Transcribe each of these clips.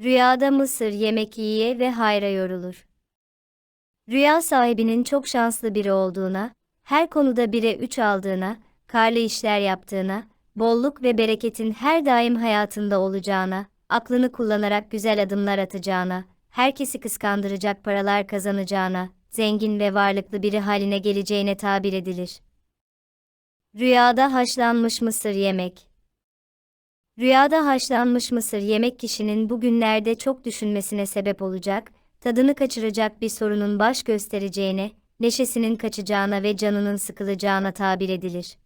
Rüyada mısır yemek yiye ve hayra yorulur. Rüya sahibinin çok şanslı biri olduğuna, her konuda bire üç aldığına, karlı işler yaptığına, bolluk ve bereketin her daim hayatında olacağına, aklını kullanarak güzel adımlar atacağına, herkesi kıskandıracak paralar kazanacağına, zengin ve varlıklı biri haline geleceğine tabir edilir. Rüyada haşlanmış mısır yemek. Rüyada haşlanmış mısır yemek kişinin bugünlerde çok düşünmesine sebep olacak, tadını kaçıracak bir sorunun baş göstereceğine, neşesinin kaçacağına ve canının sıkılacağına tabir edilir.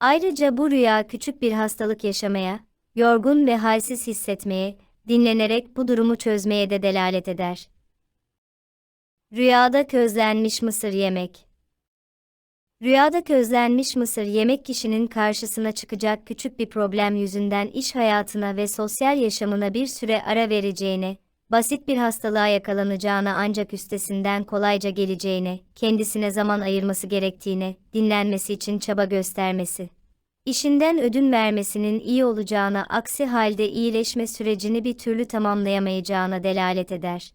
Ayrıca bu rüya küçük bir hastalık yaşamaya, yorgun ve halsiz hissetmeye, dinlenerek bu durumu çözmeye de delalet eder. Rüyada közlenmiş mısır yemek. Rüyada közlenmiş mısır yemek kişinin karşısına çıkacak küçük bir problem yüzünden iş hayatına ve sosyal yaşamına bir süre ara vereceğine, basit bir hastalığa yakalanacağına ancak üstesinden kolayca geleceğine, kendisine zaman ayırması gerektiğine, dinlenmesi için çaba göstermesi. İşinden ödün vermesinin iyi olacağına aksi halde iyileşme sürecini bir türlü tamamlayamayacağına delalet eder.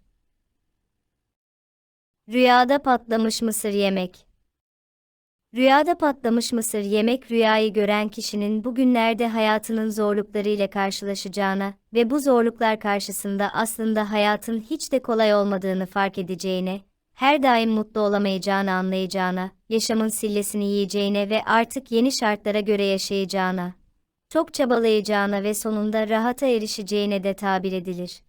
Rüyada patlamış mısır yemek. Rüyada patlamış mısır yemek rüyayı gören kişinin bugünlerde hayatının zorluklarıyla karşılaşacağına ve bu zorluklar karşısında aslında hayatın hiç de kolay olmadığını fark edeceğine, her daim mutlu olamayacağını anlayacağına, yaşamın sillesini yiyeceğine ve artık yeni şartlara göre yaşayacağına, çok çabalayacağına ve sonunda rahata erişeceğine de tabir edilir.